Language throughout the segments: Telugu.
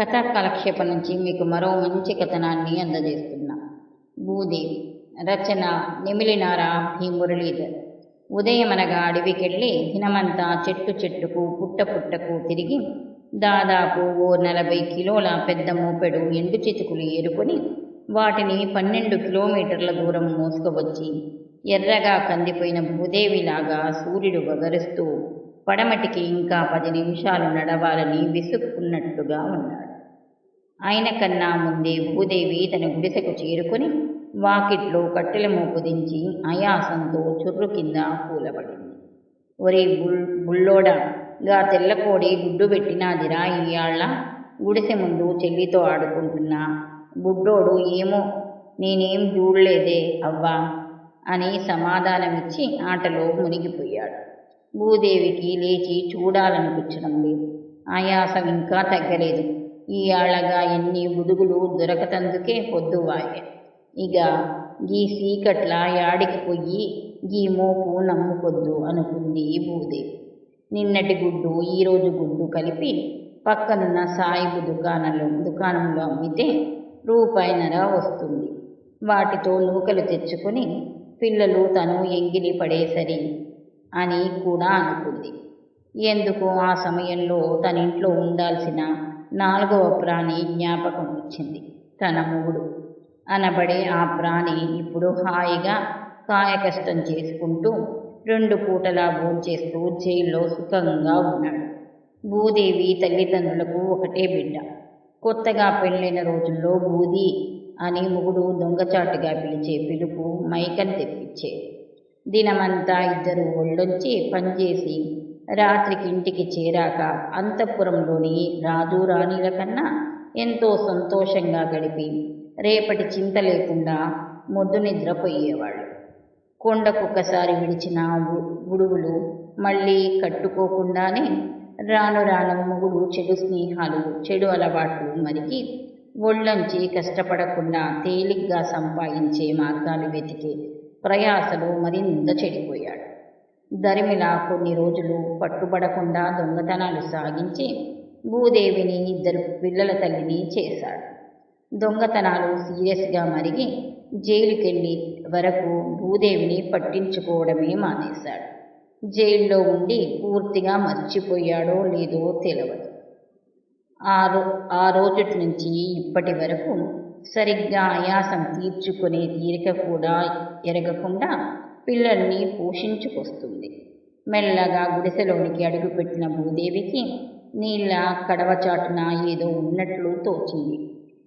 కథా కాలక్షేపం నుంచి మీకు మరో మంచి కథనాన్ని అందజేస్తున్నా. భూదేవి రచన నెమిలినార భీ మురళీధర్. ఉదయమనగా అడవికెళ్ళి దినమంతా చెట్టు చెట్టుకు పుట్ట పుట్టకు తిరిగి దాదాపు ఓ నలభై కిలోల పెద్ద మోపెడు ఎండు చితుకులు ఏరుకొని వాటిని పన్నెండు కిలోమీటర్ల దూరం మోసుకువచ్చి ఎర్రగా కందిపోయిన భూదేవిలాగా సూర్యుడు వగరుస్తూ పడమటికి ఇంకా పది నిమిషాలు నడవాలని విసుక్కున్నట్టుగా ఉన్నాడు. ఆయన కన్నా ముందే భూదేవి తన గుడిసెకు చేరుకొని వాకిట్లో కట్టెల మోపు దించి ఆయాసంతో చుర్రు కింద కూలబడింది. ఒరే బుల్ బుల్లోడా గా తెల్లకోడి గుడ్డు పెట్టినాదిరా ఇయాళ్ళ గుడిసె ముందు చెల్లితో ఆడుకుంటున్నా. బుడ్డోడు ఏమో నేనేం చూడలేదే అవ్వా అని సమాధానమిచ్చి ఆటలో మునిగిపోయాడు. భూదేవికి లేచి చూడాలనిపించడం లేదు. ఆయాసం ఇంకా తగ్గలేదు. ఈ ఆళ్ళగా ఎన్ని ఉదుగులు దొరకతందుకే పొద్దువాయే ఇక గీ సీకట్ల యాడికి పోయి గీ మోపు నమ్ముకొద్దు అనుకుంది భూదేవి నిన్నటి గుడ్డు ఈరోజు గుడ్డు కలిపి పక్కనున్న సాయిబు దుకాణంలో దుకాణంలో అమ్మితే రూపాయినర వస్తుంది వాటితో నూకలు తెచ్చుకొని పిల్లలు తను ఎంగిలి పడేసరి అని కూడా అనుకుంది ఎందుకు ఆ సమయంలో తన ఇంట్లో ఉండాల్సిన నాలుగవ ప్రాణి జ్ఞాపకం వచ్చింది తన మూడు అనబడే ఆ ప్రాణి ఇప్పుడు హాయిగా కాయకష్టం చేసుకుంటూ రెండు పూటలా భోంచేస్తూ జైల్లో సుఖంగా ఉన్నాడు. భూదేవి తల్లిదండ్రులకు ఒకటే బిడ్డ. కొత్తగా పెళ్ళైన రోజుల్లో బూది అని మొగుడు దొంగచాటుగా పిలిచే పిలుపు మైకని తెప్పించేది. దినమంతా ఇద్దరు ఒళ్ళొంచి పనిచేసి రాత్రికి ఇంటికి చేరాక అంతఃపురంలోని రాజు రాణిల కన్నా ఎంతో సంతోషంగా గడిపి రేపటి చింత లేకుండా మొద్దు నిద్రపోయేవాళ్ళు. ఒకసారి విడిచిన గుడువులు మళ్ళీ కట్టుకోకుండానే రాను రాను మొగుడు చెడు స్నేహాలు చెడు అలవాట్లు మరికి ఒళ్ళంచి కష్టపడకుండా తేలిగ్గా సంపాదించే మార్గాలు వెతికి ప్రయాసలు మరింత చెడిపోయాడు. ధరిమిలా కొన్ని రోజులు పట్టుబడకుండా దొంగతనాలు సాగించి భూదేవిని ఇద్దరు పిల్లల తల్లిని చేశాడు. దొంగతనాలు సీరియస్గా మరిగి జైలుకెళ్ళి వరకు భూదేవిని పట్టించుకోవడమే మానేశాడు. జైల్లో ఉండి పూర్తిగా మర్చిపోయాడో లేదో తెలియదు ఆ రో ఆ రోజుటి నుంచి ఇప్పటి వరకు సరిగ్గా ఆయాసం తీర్చుకునే తీరిక కూడా ఎరగకుండా పిల్లల్ని పోషించుకొస్తుంది. మెల్లగా గుడిసెలోనికి అడుగుపెట్టిన భూదేవికి నీళ్ళ కడవచాటున ఏదో ఉన్నట్లు తోచింది.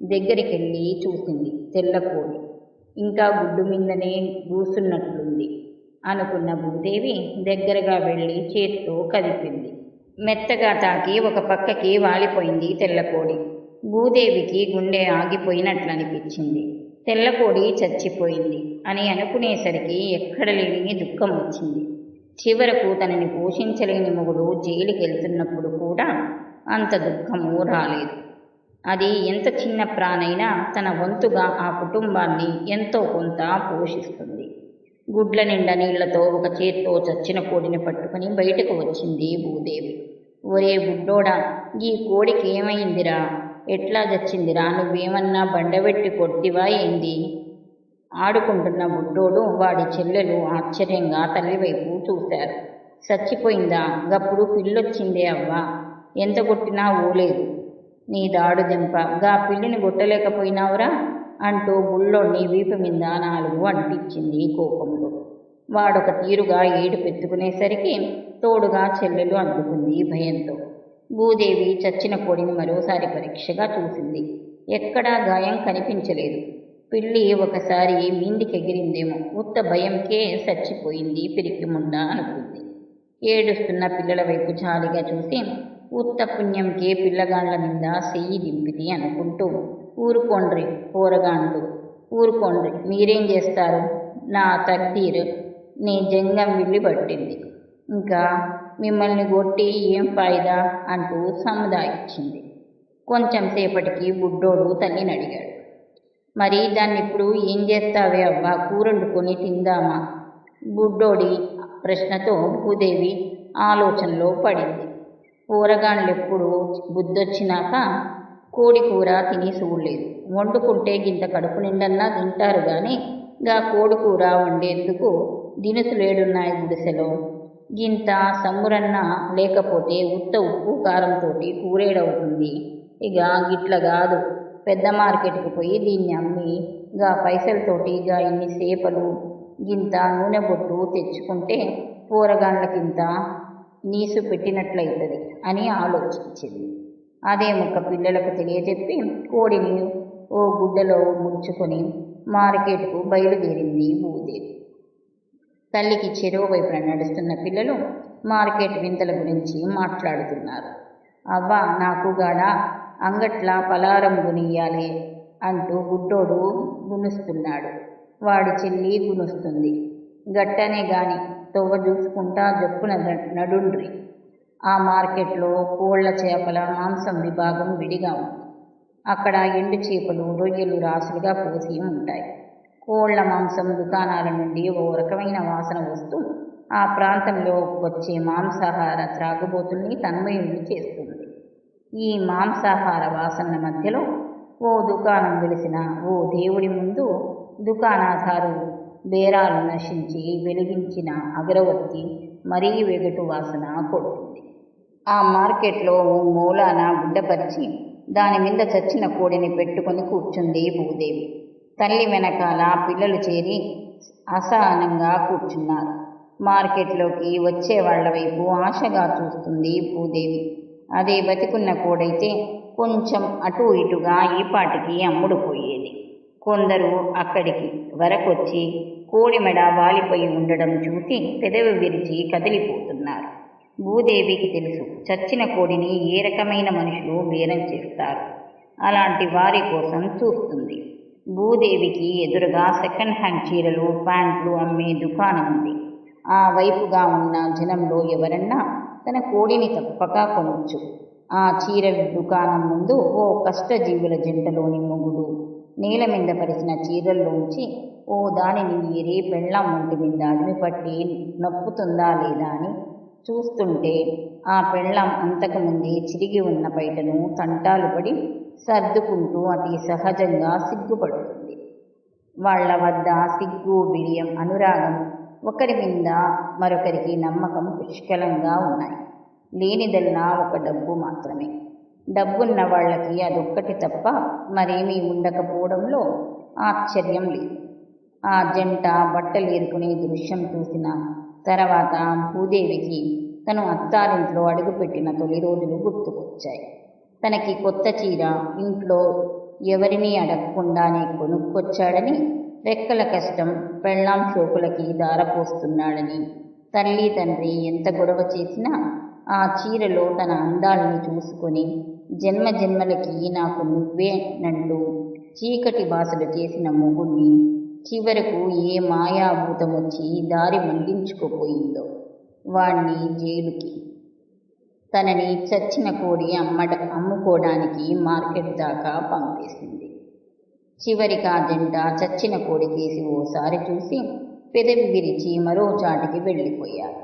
దగ్గరికెళ్ళి చూసింది తెల్లకోడి. ఇంకా గుడ్డు మీదనే కూసున్నట్లుంది అనుకున్న భూదేవి దగ్గరగా వెళ్ళి చేత్తో కదిపింది. మెత్తగా తాకి ఒక పక్కకి వాలిపోయింది తెల్లకోడి. భూదేవికి గుండె ఆగిపోయినట్లు అనిపించింది తెల్లకోడి చచ్చిపోయింది అని అనుకునేసరికి ఎక్కడ లేని దుఃఖం వచ్చింది. చివరకు తనని పోషించలేని మొగుడు జైలుకి వెళ్తున్నప్పుడు కూడా అంత దుఃఖము రాలేదు. అది ఎంత చిన్న ప్రాణైనా తన వంతుగా ఆ కుటుంబాన్ని ఎంతో కొంత పోషిస్తుంది. గుడ్ల నిండా నీళ్ళతో ఒక చేత్తో చచ్చిన కోడిని పట్టుకుని బయటకు వచ్చింది భూదేవి. ఒరే బుడ్డోడా ఈ కోడికి ఏమైందిరా? ఎట్లా చచ్చిందిరా నువ్వేమన్నా బండబెట్టి కొట్టివా ఏంది? ఆడుకుంటున్న బుడ్డోడు వాడి చెల్లెలు ఆశ్చర్యంగా తల్లివైపు చూశారు. చచ్చిపోయిందా? గప్పుడు పిల్లొచ్చిందే అవ్వా. ఎంత కొట్టినా ఓలేదు నీ దాడు దెంప. గా పిల్లిని కొట్టలేకపోయినావురా? అంటూ బుళ్ళోని వీపు మీద నాలుగు అంటించింది కోపంలో. వాడొక తీరుగా ఏడు పెట్టుకునేసరికి తోడుగా చెల్లెలు అందుకుంది భయంతో. భూదేవి చచ్చిన కోడిని మరోసారి పరీక్షగా చూసింది. ఎక్కడా గాయం కనిపించలేదు. పిల్లి ఒకసారి మీందికెగిరిందేమో. ఉత్త భయంకే చచ్చిపోయింది పిరికిముండ అనుకుంది. ఏడుస్తున్న పిల్లల వైపు జాలిగా చూసి ఉత్త పుణ్యంకే పిల్లగాండ్ల మీద సెయ్యి దింపిది అనుకుంటూ ఊరుకోండ్రి పోరగాండ్లు ఊరుకోండ్రి మీరేం చేస్తారు? నా తగ్దీరు నీ జంగం విల్లి పట్టింది ఇంకా మిమ్మల్ని కొట్టి ఏం ఫాయిదా? అంటూ సముదాయించింది. కొంచెం సేపటికి బుడ్డోడు తల్లిని అడిగాడు. మరి దాన్ని ఇప్పుడు ఏం చేస్తావే అవ్వ? కూరండుకొని తిందామా? బుడ్డోడి ప్రశ్నతో భూదేవి ఆలోచనలో పడింది. ఎప్పుడు బుద్ధొచ్చినాక కోడి కూర తిని చూడలేదు వండుకుంటే గింత కడుపు నిండన్నా తింటారు కానీ గా కోడి కూర వండేందుకు దినుసులేడున్నాయి గుడిసెలో. గింత సమ్మురన్న లేకపోతే ఉత్త ఉప్పు కారంతోటి కూరేడవుతుంది ఇక గిట్ల కాదు పెద్ద మార్కెట్కి పోయి దీన్ని అమ్మి గా పైసలతోటి గా ఇన్ని సేపలు గింత నూనె బొట్టు తెచ్చుకుంటే కూరగాండ్లకింత నీసు పెట్టినట్లయితది అని ఆలోచించింది. అదే ముక్క పిల్లలకు తెలియజెప్పి కోడిని ఓ గుడ్డలో ముంచుకొని మార్కెట్కు బయలుదేరింది భూదేవి. తల్లికి చెరువు వైపున నడుస్తున్న పిల్లలు మార్కెట్ వింతల గురించి మాట్లాడుతున్నారు. అవ్వ నాకు గాడ అంగట్లా పలారం గునియ్యాలే అంటూ గుడ్డోడు గునుస్తున్నాడు. వాడి చెల్లి గునుస్తుంది. గట్టనే గాని తొవ్వ చూసుకుంటా జప్పున నడుండ్రి. ఆ మార్కెట్లో కోళ్ళ చేపల మాంసం విభాగం విడిగా ఉంది. అక్కడ ఎండు చేపలు రొయ్యలు రాసులుగా పోసి ఉంటాయి. కోళ్ళ మాంసం దుకాణాల నుండి ఓ రకమైన వాసన వస్తూ ఆ ప్రాంతంలో వచ్చే మాంసాహార త్రాగుబోతుల్ని తన్మయుల్ని చేస్తుంది. ఈ మాంసాహార వాసనల మధ్యలో ఓ దుకాణం వెలిసిన ఓ దేవుడి ముందు దుకాణాధారు బేరాలు నశించి వెలిగించిన అగరవత్తి మరీ వెగటు వాసన కొడుతుంది. ఆ మార్కెట్లో ఓ మూలాన గుడ్డపరిచి దాని మీద చచ్చిన కోడిని పెట్టుకొని కూర్చుంది భూదేవి. తల్లి వెనకాల పిల్లలు చేరి అసహనంగా కూర్చున్నారు. మార్కెట్లోకి వచ్చే వాళ్ళ వైపు ఆశగా చూస్తుంది భూదేవి. అదే బతికున్న కోడైతే కొంచెం అటు ఇటుగా ఈ పాటికి అమ్ముడుపోయేది కొందరు అక్కడికి వరకొచ్చి కోడి మెడ వాలిపోయి ఉండడం చూసి పెదవి విరిచి కదిలిపోతున్నారు. భూదేవికి తెలుసు చచ్చిన కోడిని ఏ రకమైన మనుషులు బేరం చేస్తారు? అలాంటి వారి కోసం చూస్తుంది. భూదేవికి ఎదురుగా సెకండ్ హ్యాండ్ చీరలు ప్యాంట్లు అమ్మే దుకాణం ఉంది. ఆ వైపుగా ఉన్న జనంలో ఎవరన్నా తన కోడిని తప్పక కొనొచ్చు. ఆ చీరల దుకాణం ముందు ఓ కష్టజీవుల జంటలోని మొగుడు నేల మీద పరిచిన చీరల్లోంచి ఓ దానిని ఏరి పెళ్ళాం ఒంటి మీద అదిమి పట్టి నొప్పుతుందా లేదా అని చూస్తుంటే ఆ పెళ్ళాం అంతకుముందే చిరిగి ఉన్న బయటను తంటాలు పడి సర్దుకుంటూ అతి సహజంగా సిగ్గుపడుతుంది. వాళ్ళ వద్ద సిగ్గు బిడియం అనురాగం ఒకరి మీద మరొకరికి నమ్మకం పుష్కలంగా ఉన్నాయి. లేనిదల్లా ఒక డబ్బు మాత్రమే. డబ్బున్న వాళ్ళకి అదొక్కటి తప్ప మరేమీ ఉండకపోవడంలో ఆశ్చర్యం లేదు. ఆ జంట బట్టలు ఏరుకునే దృశ్యం చూసిన తర్వాత భూదేవికి తను అత్తారింట్లో అడుగుపెట్టిన తొలి రోజులు గుర్తుకొచ్చాయి. తనకి కొత్త చీర ఇంట్లో ఎవరిని అడగకుండానే కొనుక్కొచ్చాడని రెక్కల కష్టం పెళ్ళాం షోకులకి దారపోస్తున్నాడని తల్లి తండ్రి ఎంత గొడవ చేసినా ఆ చీరలో తన అందాల్ని చూసుకొని జన్మ జన్మలకి నాకు నువ్వేనంటూ చీకటి బాసలు చేసిన మొగుణ్ణి చివరకు ఏ మాయాభూతం వచ్చి దారి మళ్ళించుకుపోయిందో వాణ్ణి జైలుకి తనని చచ్చిన కోడి అమ్మడ అమ్ముకోవడానికి మార్కెట్ దాకా పంపేసింది. చివరికి ఆ జంట చచ్చిన కోడి కేసి ఓసారి చూసి పెదవి విరిచి మరో చాటికి వెళ్ళిపోయారు.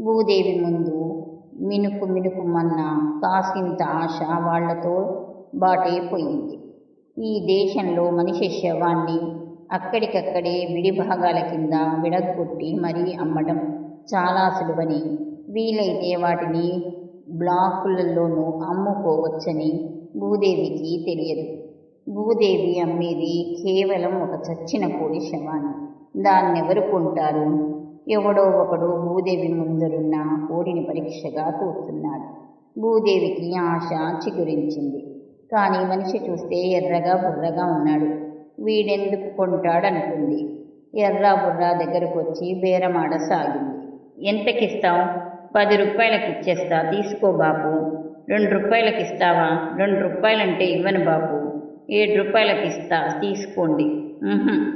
భూదేవి ముందు మినుకు మినుకుమన్న కాసింత ఆశ వాళ్ళతో బాటైపోయింది. ఈ దేశంలో మనిషి శవాన్ని అక్కడికక్కడే విడి భాగాల కింద విడగొట్టి మరీ అమ్మడం చాలా సులువని వీలైతే వాటిని బ్లాకులలోనూ అమ్ముకోవచ్చని భూదేవికి తెలియదు. భూదేవి అమ్మేది కేవలం ఒక చచ్చిన కోడి శవాన్ని. దాన్నెవరు కొంటారు ఎవడో ఒకడు భూదేవి ముందరున్న కోడిని పరీక్షగా కూర్చున్నాడు భూదేవికి ఆశ చిగురించింది. కానీ మనిషి చూస్తే ఎర్రగా బుర్రగా ఉన్నాడు. వీడెందుకు కొంటాడనుకుంది. ఎర్ర బుర్ర దగ్గరకు వచ్చి బేరమాడసాగింది. ఎంతకిస్తావు పది రూపాయలకి ఇచ్చేస్తా. తీసుకో బాపు. రెండు రూపాయలకి ఇస్తావా? రెండు రూపాయలంటే ఇవ్వను బాపు. ఏడు రూపాయలకి ఇస్తా. తీసుకోండి.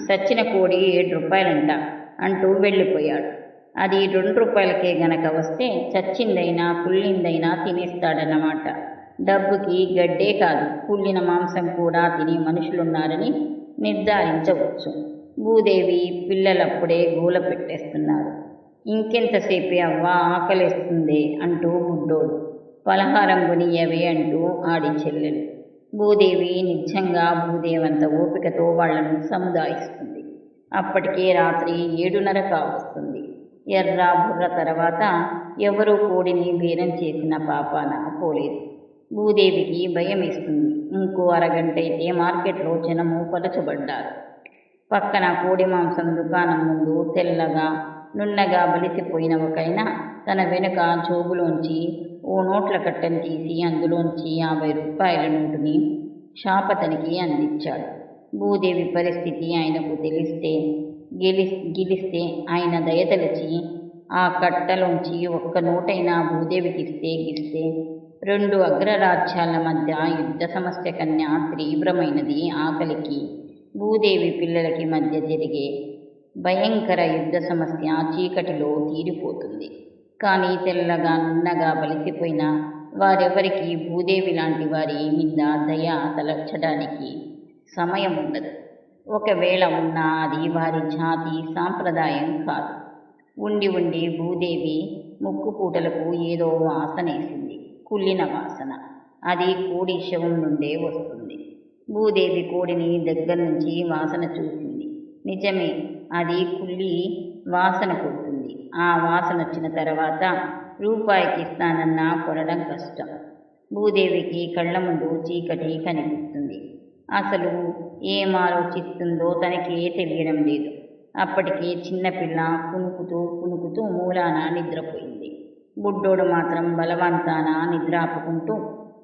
సచ్చిన కోడి ఏడు రూపాయలంట అంటూ వెళ్ళిపోయాడు. అది రెండు రూపాయలకే గనక వస్తే చచ్చిందైనా పుల్లిందైనా తినేస్తాడన్నమాట. డబ్బుకి గడ్డే కాదు. కుళ్ళిన మాంసం కూడా తినే మనుషులున్నారని నిర్ధారించవచ్చు. భూదేవి పిల్లలప్పుడే గూల పెట్టేస్తున్నారు. ఇంకెంతసేపే అవ్వా ఆకలిస్తుంది అంటూ బుడ్డోడు పలహారం కొనియవే అంటూ ఆడి చెల్లెలు. భూదేవి నిజంగా భూదేవంత ఓపికతో వాళ్ళను సముదాయిస్తుంది. అప్పటికే రాత్రి ఏడున్నర కావస్తుంది ఎర్ర బుర్ర తర్వాత ఎవరూ కోడిని బేరం చేసిన పాపాన పోలేదు. భూదేవికి భయమేస్తుంది. ఇంకో అరగంట అయితే మార్కెట్లో జనము పలచబడ్డారు. పక్కన కోడి మాంసం దుకాణం ముందు తెల్లగా నున్నగా బలిసిపోయిన ఒకైన తన వెనుక జోబులోంచి ఓ నోట్ల కట్టను తీసి అందులోంచి యాభై రూపాయల నోటుని షాపతనికి అందించాడు. భూదేవి పరిస్థితి ఆయనకు తెలిస్తే గెలి గిలిస్తే ఆయన దయతలచి ఆ కట్టలోంచి ఒక్క నోటైనా భూదేవికి ఇస్తే గిస్తే రెండు అగ్రరాజ్యాల మధ్య యుద్ధ సమస్య కన్యా తీవ్రమైనది ఆకలికి. భూదేవి పిల్లలకి మధ్య జరిగే భయంకర యుద్ధ సమస్య చీకటిలో తీరిపోతుంది. కానీ తెల్లగా నున్నగా బలిసిపోయిన వారెవరికి భూదేవి లాంటి వారి మీద దయ తలచడానికి సమయం ఉండదు. ఒకవేళ ఉన్నా అది వారి జాతి సాంప్రదాయం కాదు. ఉండి ఉండి భూదేవి ముక్కు పూటలకు ఏదో వాసనేసింది. కుళ్ళిన వాసన. అది కోడి శవం నుండే వస్తుంది. భూదేవి కోడిని దగ్గర నుంచి వాసన చూసి నిజమే అది కుళ్ళి వాసన కొడుతుంది. ఆ వాసన వచ్చిన తర్వాత రూపాయికి ఇస్తానన్నా కొనడం కష్టం. భూదేవికి కళ్ళ ముందు చీకటి కనిపిస్తుంది. అసలు ఏం ఆలోచిస్తుందో తనకే తెలియడం లేదు. అప్పటికే చిన్నపిల్ల కునుకుతూ కునుకుతూ మూలాన నిద్రపోయింది. బుడ్డోడు మాత్రం బలవంతాన నిద్రాపుకుంటూ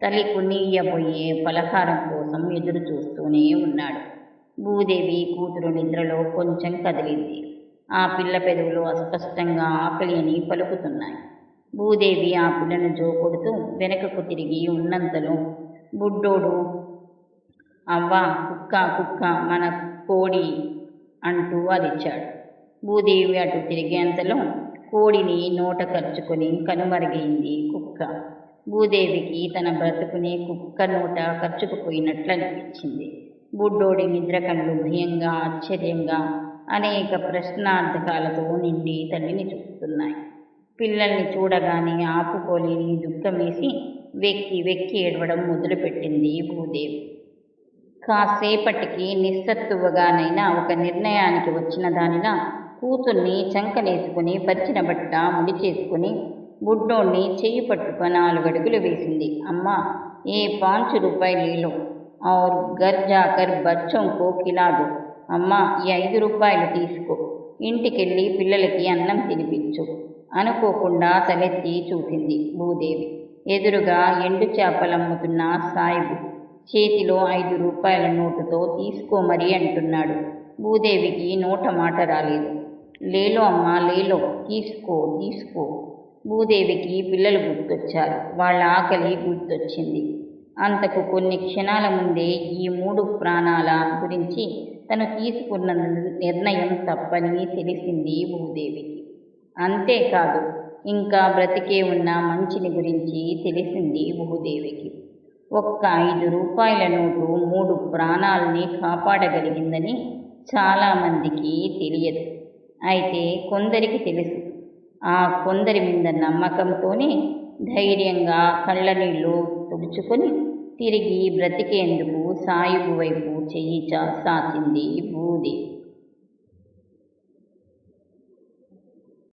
తల్లి కొనియబోయే పలహారం కోసం ఎదురు చూస్తూనే ఉన్నాడు. భూదేవి కూతురు నిద్రలో కొంచెం కదిలింది. ఆ పిల్ల పెదవులు అస్పష్టంగా ఆకలి అని పలుకుతున్నాయి. భూదేవి ఆ పిల్లను జోకొడుతూ వెనకకు తిరిగి ఉన్నంతలో బుడ్డోడు అవ్వా కుక్క కుక్క మన కోడి అంటూ అరిచాడు. భూదేవి అటు తిరిగేంతలో కోడిని నోట ఖర్చుకొని కనుమరుగైంది కుక్క. భూదేవికి తన బ్రతుకునే కుక్క నోట ఖర్చుకుపోయినట్లు అనిపించింది బుడ్డోడి నిద్రకళ్ళు భయంగా ఆశ్చర్యంగా అనేక ప్రశ్నార్థకాలతో నిండి తల్లిని చూస్తున్నాయి. పిల్లల్ని చూడగానే ఆపుకోలేని దుఃఖమేసి వెక్కి వెక్కి ఏడవడం మొదలుపెట్టింది భూదేవి. కాసేపటికి నిస్సత్తువగానైనా ఒక నిర్ణయానికి వచ్చిన దానిలా కూతుర్ని చంకనేసుకుని పచ్చిన బట్ట ముడి చేసుకుని బుడ్డోణ్ణి చెయ్యి పట్టుకొని నాలుగడుగులు వేసింది. అమ్మ ఏ పాంచ్ రూపాయలు और ఔర్ जाकर बच्चों को కో दो। అమ్మా ఈ ఐదు రూపాయలు తీసుకో। ఇంటికెళ్ళి పిల్లలకి అన్నం తినిపించు। అనుకోకుండా తలెత్తి చూసింది భూదేవి. ఎదురుగా ఎండు చేపలమ్ముతున్న సాయిబు చేతిలో ఐదు రూపాయల నోటుతో తీసుకోమరి అంటున్నాడు. భూదేవికి నోట మాట రాలేదు. లేలో అమ్మా లేలో తీసుకో తీసుకో. భూదేవికి పిల్లలు గుర్తొచ్చారు. వాళ్ళ ఆకలి గుర్తొచ్చింది. అంతకు కొన్ని క్షణాల ముందే ఈ మూడు ప్రాణాల గురించి తను తీసుకున్న నిర్ణయం తప్పని తెలిసింది భూదేవికి. అంతేకాదు ఇంకా బ్రతికే ఉన్న మంచిని గురించి తెలిసింది భూదేవికి. ఒక్క ఐదు రూపాయల నోటు మూడు ప్రాణాలని కాపాడగలిగిందని చాలామందికి తెలియదు. అయితే కొందరికి తెలుసు. ఆ కొందరి మీద నమ్మకంతోనే ధైర్యంగా కళ్ళనీళ్ళు తుడుచుకొని తిరిగి బ్రతికేందుకు సాయిబు వైపు చెయ్యి చాచాచింది సాచింది